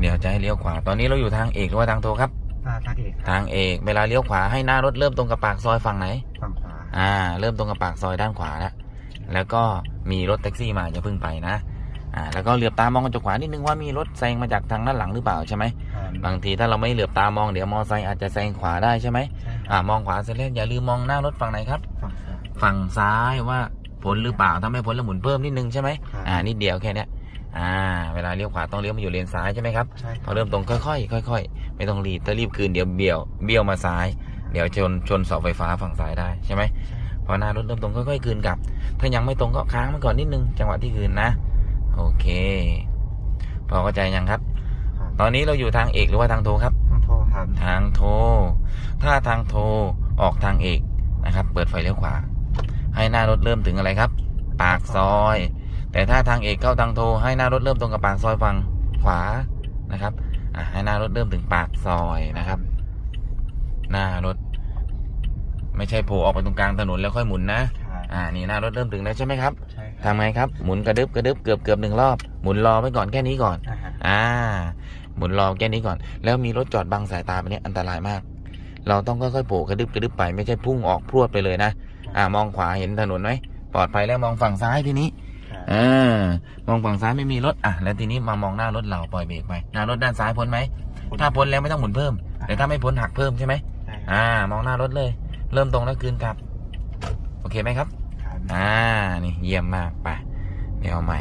เดี๋ยวจะให้เลี้ยวขวา ตอนนี้เราอยู่ทางเอกหรือว่าทางโทครับ อ่าทางเอกครับทางเอก เวลาเลี้ยวขวาให้หน้ารถเริ่มตรงกับปากซอยฝั่งไหน ฝั่งขวาอ่า เริ่มตรงกับปากซอยด้านขวาแล้วแล้วก็มีรถแท็กซี่มาอย่าเพิ่งไปนะ อ่า แล้วก็เหลือบตามองกระจกขวานิดนึงว่ามีรถแซงมาจากทางด้านหลังหรือเปล่าใช่ไหมครับบางทีถ้าเราไม่เหลือบตามองเดี๋ยวมอไซค์อาจจะแซงขวาได้ใช่ไหมใช่คอ่ารับมองขวาเสร็จแล้วอย่าลืมมองหน้ารถฝั่งไหนครับ ฝั่งซ้าย ฝั่งซ้ายว่าพ้นหรือเปล่าถ้าไม่พ้นแล้วหมุนเพิ่มนิดนึงใช่ไหมครับ อ่า นิดเดียวแค่เนี้ย อ่า เวลาเลี้ยวขวาต้องเลี้ยวมาอยู่เลนซ้ายใช่ไหมครับใช่คพรัอบเริ่มตรงค่อยๆค่อยๆไม่ต้องรีบถ้ารีบคืนเดี๋ยวเบี้ยวเบี้ยวมาซ้าย เดี๋ยวชนชนเสาไฟฟ้าฝั่งซ้ายได้ใช่ไหมพอหน้ารถเริ่มตรงค่อยๆคืนกลับ ถ้ายังไม่ตรงก็ค้างมันก่อนนิดนึงจังหวะที่คืนนะโอเค พอเข้าใจยังครับครับตอนนี้เราอยู่ทางเอกหรือว่าทางโทครับต้องโทรครับทางโท ถ้าทางโทออกทางเอกนะครับ เปิดไฟเลี้ยวขวา ให้หน้ารถเริ่มถึงอะไรครับ ปากซอย แต่ถ้าทางเอกเข้าทางโทให้หน้ารถเริ่มตรงกับปากซอยฝั่งขวานะครับอะให้หน้ารถเริ่มถึงปากซอยนะครับ หน้ารถ ไม่ใช่โผล่ออกไปตรงกลางถนนแล้วค่อยหมุนนะครับอ่านี่หน้ารถเริ่มถึงแล้วใช่ไหมครับใช่ครับทำไงครับหมุนกระดึบกระดึบเกือบเกือบหนึ่งรอบหมุนรอไว้ก่อนแค่นี้ก่อน อ่าฮะอ่าหมุนรอแค่นี้ก่อน แล้วมีรถจอดบังสายตาไปเนี้ยอันตรายมาก เราต้องค่อยๆโผล่กระดึบกระดึบไปไม่ใช่พุ่งออกพรวดไปเลยนะอ่ามองขวาเห็นถนนไหมปลอดภัยแล้วมองฝั่งซ้ายทีนี้ครับ อ่ามองฝั่งซ้ายไม่มีรถอะแล้วทีนี้มามองหน้ารถเราปล่อยเบรกไปหน้ารถด้านซ้ายพ้นไหมถ้าพ้นแล้วไม่ต้องหมุนเพิ่ม แต่ถ้าไม่พ้นหักเพิ่มใช่ไหมใช่ครับอ่า มองหน้ารถเลย เริ่มตรงแล้วคืนกลับ โอเคไหมครับ ครับ อ่า นี่เยี่ยมมากไปเดี๋ยวเอาใหม่